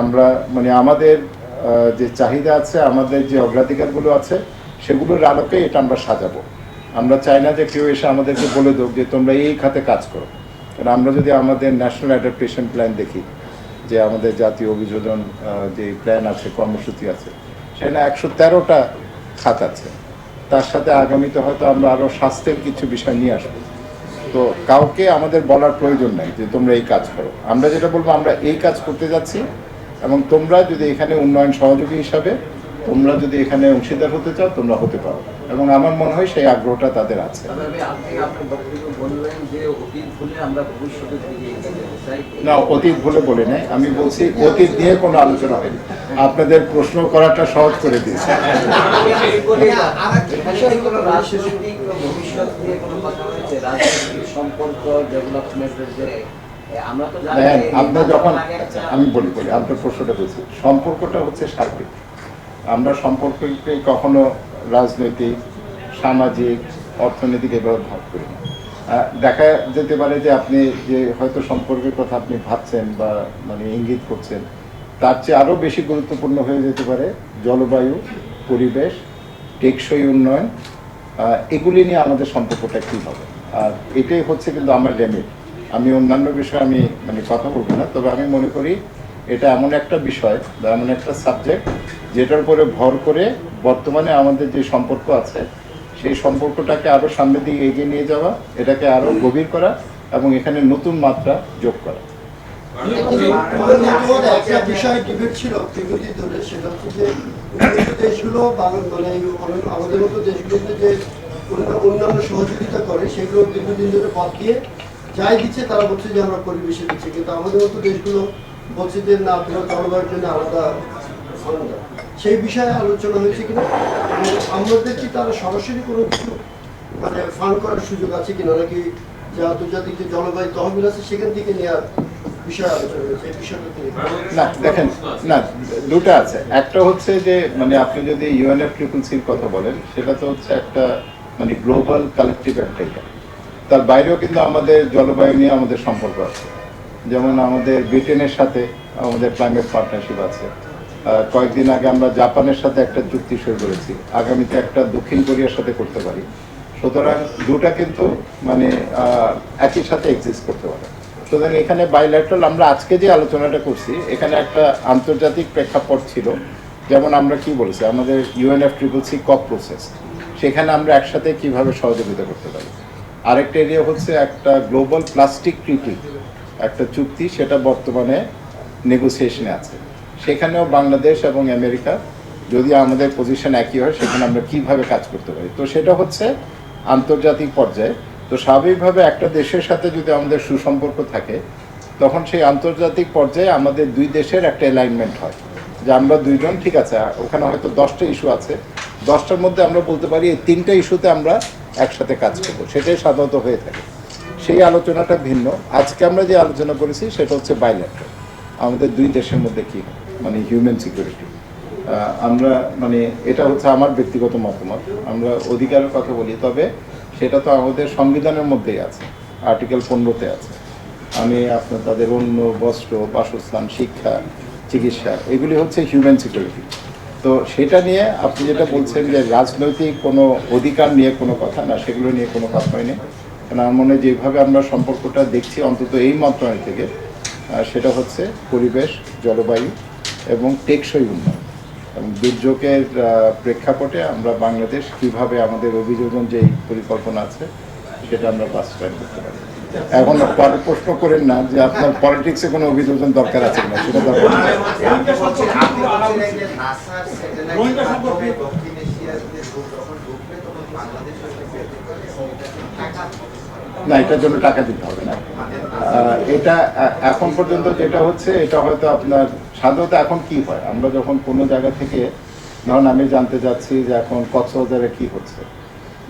আমরা মানে আমাদের যে চাহিদা আছে, আমাদের যে অগ্রাধিকারগুলো আছে, সেগুলোর আলোকে এটা আমরা সাজাবো। আমরা চাই না যে কেউ এসে আমাদেরকে বলে দেব যে তোমরা এই খাতে কাজ করো। কারণ আমরা যদি আমাদের ন্যাশনাল অ্যাডাপ্টেশন প্ল্যান দেখি, যে আমাদের জাতীয় অভিযোজন যে প্ল্যান আছে, কর্মসূচি আছে, সেখানে একশো তেরোটা খাত আছে। তার সাথে আগামীতে হয়তো আমরা আরও স্বাস্থ্যের কিছু বিষয় নিয়ে আসব। তো কাউকে আমাদের বলার প্রয়োজন নাই যে তোমরা এই কাজ করো। আমরা যেটা বলব, আমরা এই কাজ করতে যাচ্ছি। এবং তোমরা যদি এখানে উন্নয়ন সহযোগী হিসাবে তোমরা যদি এখানে অংশীদার হতে চাও তোমরা হতে পারো। এবং আমার মনে হয় সেই আগ্রহটা তাদের আছে। যে অতীত ভুলে না বলে নাই। আমি বলছি অতীত নিয়ে কোনো আলোচনা হয়নি। আপনাদের প্রশ্ন করাটা সহজ করে দিয়েছে। ভবিষ্যৎ নিয়ে কোনো কথা হয়েছে? রাজনৈতিক সম্পর্ক ডেভেলপমেন্টের যে আমরা আপনার যখন আচ্ছা, আমি বলি বলি আপনার প্রশ্নটা বলছি। সম্পর্কটা হচ্ছে সার্বিক। আমরা সম্পর্ককে কখনো রাজনৈতিক সামাজিক অর্থনৈতিক এভাবে ভাগ করি না। দেখা যেতে পারে যে আপনি যে হয়তো সম্পর্কের কথা আপনি ভাবছেন বা মানে ইঙ্গিত করছেন তার চেয়ে আরও বেশি গুরুত্বপূর্ণ হয়ে যেতে পারে জলবায়ু পরিবেশ টেকসই উন্নয়ন। এগুলি নিয়ে আমাদের সম্পর্কটা কী হবে আর এটাই হচ্ছে কিন্তু আমার লিমিট আমি অন্যান্য বিষয়ে আমি মানে কথা বলব না, তবে আমি মনে করি এটা এমন একটা বিষয় বা এমন একটা সাবজেক্ট যেটার উপরে ভর করে বর্তমানে আমাদের যে সম্পর্ক আছে, সেই সম্পর্কটাকে আরও সামনের দিকে এগিয়ে নিয়ে যাওয়া, এটাকে আরও গভীর করা এবং এখানে নতুন মাত্রা যোগ করা। আমাদের মতো দেশগুলোতে যে অন্যান্য সহযোগিতা করে, সেগুলো দীর্ঘদিন ধরে বাদ যাই দিচ্ছে তারা বলছে যে আমরা পরিবেশে দিচ্ছি, কিন্তু আমাদের মতো দেশগুলো বলছে যে না তোমরা জলবায়ুর জন্য আলাদা আলাদা সেই বিষয়ে আলোচনা হয়েছে কিনা? এবং আমাদের কি তারা সরাসরি কোনো কিছু মানে ফান্ড করার সুযোগ আছে কিনা? নাকি যে আন্তর্জাতিক যে জলবায়ু তহবিল আছে, সেখান থেকে নেওয়ার না, দেখেন, না, দুটো আছে। একটা হচ্ছে যে মানে আপনি যদি ইউএনএফ ট্রিপল সির কথা বলেন, সেটা তো হচ্ছে একটা মানে গ্লোবাল কালেকটিভ একটা। তার বাইরেও কিন্তু আমাদের জলবায়ু নিয়ে আমাদের সম্পর্ক আছে। যেমন আমাদের ব্রিটেনের সাথে আমাদের ক্লাইমেট পার্টনারশিপ আছে। কয়েকদিন আগে আমরা জাপানের সাথে একটা চুক্তি সই করেছি। আগামীতে একটা দক্ষিণ কোরিয়ার সাথে করতে পারি। সুতরাং দুটা কিন্তু মানে একই সাথে এক্সিস্ট করতে পারে। সুতরাং এখানে বাইল্যাটারাল আমরা আজকে যে আলোচনাটা করছি, এখানে একটা আন্তর্জাতিক প্রেক্ষাপট ছিল। যেমন আমরা কি বলেছি, আমাদের UNF triple C COP process সেখানে আমরা একসাথে কীভাবে সহযোগিতা করতে পারি? আরেকটা এরিয়া হচ্ছে একটা গ্লোবাল প্লাস্টিক ট্রিটি একটা চুক্তি, সেটা বর্তমানে নেগোসিয়েশনে আছে। সেখানেও বাংলাদেশ এবং আমেরিকা, যদি আমাদের পজিশন একই হয়, সেখানে আমরা কীভাবে কাজ করতে পারি? তো সেটা হচ্ছে আন্তর্জাতিক পর্যায়ে। তো স্বাভাবিকভাবে একটা দেশের সাথে যদি আমাদের সুসম্পর্ক থাকে, তখন সেই আন্তর্জাতিক পর্যায়ে আমাদের দুই দেশের একটা অ্যালাইনমেন্ট হয়। যে আমরা দুইজন, ঠিক আছে, ওখানে হয়তো দশটা ইস্যু আছে দশটার মধ্যে আমরা বলতে পারি এই তিনটা ইস্যুতে আমরা একসাথে কাজ করব। সেটাই সাধারণত হয়ে থাকে। সেই আলোচনাটা ভিন্ন। আজকে আমরা যে আলোচনা করেছি, সেটা হচ্ছে বাইল্যাটারাল আমাদের দুই দেশের মধ্যে কি মানে হিউম্যান সিকিউরিটি আমরা মানে এটা হচ্ছে আমার ব্যক্তিগত মতামত। আমরা অধিকারের কথা বলি, তবে সেটা তো আমাদের সংবিধানের মধ্যেই আছে। আর্টিকেল পনেরোতে আছে। আমি আপনার তাদের অন্য বস্ত্র, বাসস্থান, শিক্ষা, চিকিৎসা, এগুলি হচ্ছে হিউম্যান সিকিউরিটি তো সেটা নিয়ে আপনি যেটা বলছেন যে রাজনৈতিক কোনো অধিকার নিয়ে কোনো কথা না, সেগুলো নিয়ে কোনো কথা হয়নি। কারণ আমার মনে যেভাবে আমরা সম্পর্কটা দেখছি, অন্তত এই মন্ত্রণালয় থেকে সেটা হচ্ছে পরিবেশ, জলবায়ু এবং টেকসই উন্নয়ন। এবং দুর্যোগের প্রেক্ষাপটে আমরা বাংলাদেশ কীভাবে আমাদের অভিযোজন যেই পরিকল্পনা আছে, সেটা আমরা বাস্তবায়ন করতে পারি। এখন পরে প্রশ্ন করেন না যে আপনার পলিটিক্সে কোনো অভিযোজন দরকার আছে না সেটা দরকার না, এটার জন্য টাকা দিতে হবে না। এটা এখন পর্যন্ত যেটা হচ্ছে, এটা হয়তো আপনার সাধারণত এখন কি হয়? আমরা যখন কোনো জায়গা থেকে, ধরুন আমি জানতে চাচ্ছি যে এখন কক্সবাজারে কি হচ্ছে।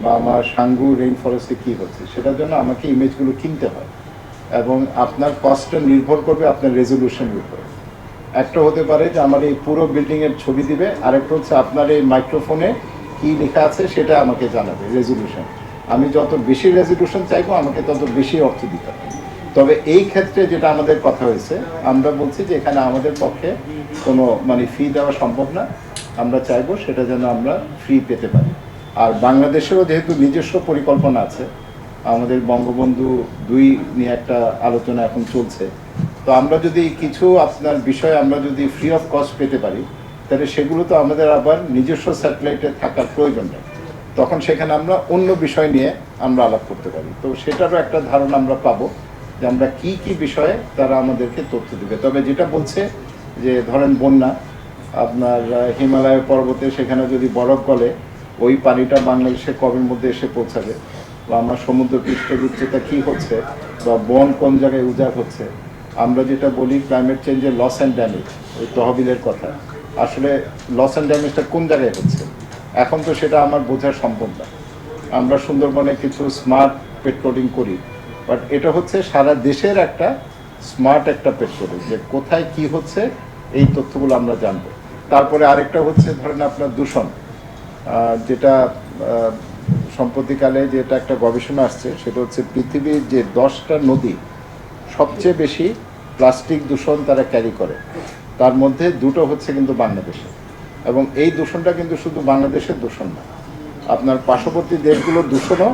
বা আমার সাঙ্গু রেইন ফরেস্টে কি হচ্ছে, সেটার জন্য আমাকে ইমেজগুলো কিনতে হয়। এবং আপনার কস্টটা নির্ভর করবে আপনার রেজলিউশনের উপরে। একটা হতে পারে যে আমার এই পুরো বিল্ডিংয়ের ছবি দিবে, আরেকটা হচ্ছে আপনার এই মাইক্রোফোনে কি লেখা আছে সেটা আমাকে জানাবে রেজলিউশন আমি যত বেশি রেজলিউশন চাইব, আমাকে তত বেশি অর্থ দিতে হবে। তবে এই ক্ষেত্রে যেটা আমাদের কথা হয়েছে, আমরা বলছি যে এখানে আমাদের পক্ষে কোনো মানে ফি দেওয়া সম্ভব না। আমরা চাইব সেটা যেন আমরা ফ্রি পেতে পারি। আর বাংলাদেশেরও যেহেতু নিজস্ব পরিকল্পনা আছে, আমাদের বঙ্গবন্ধু দুই নিয়ে একটা আলোচনা এখন চলছে। তো আমরা যদি কিছু আপনার বিষয় আমরা যদি ফ্রি অফ কস্ট পেতে পারি, তাহলে সেগুলো তো আমাদের আবার নিজস্ব স্যাটেলাইটে থাকার প্রয়োজন নেই। তখন সেখানে আমরা অন্য বিষয় নিয়ে আমরা আলাপ করতে পারি। তো সেটারও একটা ধারণা আমরা পাবো যে আমরা কি কি বিষয়ে তারা আমাদেরকে তথ্য দেবে। তবে যেটা বলছে যে ধরেন বন্যা, আপনার হিমালয় পর্বতে সেখানে যদি বরফ গলে ওই পানিটা বাংলাদেশে কবের মধ্যে এসে পৌঁছাবে? বা আমার সমুদ্র পৃষ্ঠের উচ্চতা কি হচ্ছে? বা বন কোন জায়গায় উজাড় হচ্ছে? আমরা যেটা বলি ক্লাইমেট চেঞ্জের লস অ্যান্ড ড্যামেজ ওই তহবিলের কথা। আসলে লস অ্যান্ড ড্যামেজটা কোন জায়গায় হচ্ছে? এখন তো সেটা আমার বোঝা সম্ভব না। আমরা সুন্দরবনে কিছু স্মার্ট পেট্রোলিং করি বাট এটা হচ্ছে সারা দেশের একটা স্মার্ট একটা পেট্রোলিং যে কোথায় কি হচ্ছে, এই তথ্যগুলো আমরা জানব। তারপরে আরেকটা হচ্ছে ধরেন আপনার দূষণ। যেটা সম্প্রতিকালে যেটা একটা গবেষণা আসছে, সেটা হচ্ছে পৃথিবীর যে দশটা নদী, সবচেয়ে বেশি প্লাস্টিক দূষণ তারা ক্যারি করে। তার মধ্যে দুটো হচ্ছে কিন্তু বাংলাদেশে। এবং এই দূষণটা কিন্তু শুধু বাংলাদেশের দূষণ না, আপনার পার্শ্ববর্তী দেশগুলোর দূষণও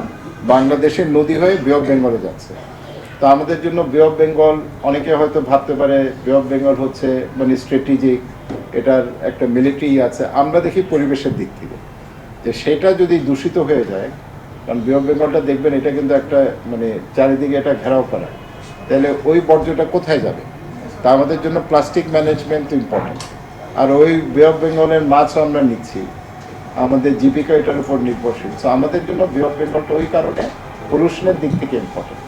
বাংলাদেশের নদী হয়ে বে অফ বেঙ্গলে যাচ্ছে। তো আমাদের জন্য বে অফ বেঙ্গল অনেকে হয়তো ভাবতে পারে বে অফ বেঙ্গল হচ্ছে মানে স্ট্র্যাটেজিক এটার একটা মিলিটারি আছে। আমরা দেখি পরিবেশের দিক থেকে। যে সেটা যদি দূষিত হয়ে যায়, কারণ বে অফ বেঙ্গলটা দেখবেন এটা কিন্তু একটা মানে চারিদিকে এটা ঘেরাও করা। তাহলে ওই বর্জ্যটা কোথায় যাবে? তা আমাদের জন্য প্লাস্টিক ম্যানেজমেন্ট ইম্পর্টেন্ট। আর ওই বে অফ বেঙ্গলের মাছ আমরা নিচ্ছি। আমাদের জীবিকা এটার উপর নির্ভরশীল। তো আমাদের জন্য বে অফ বেঙ্গলটা ওই কারণে পলিউশনের দিক থেকে ইম্পর্টেন্ট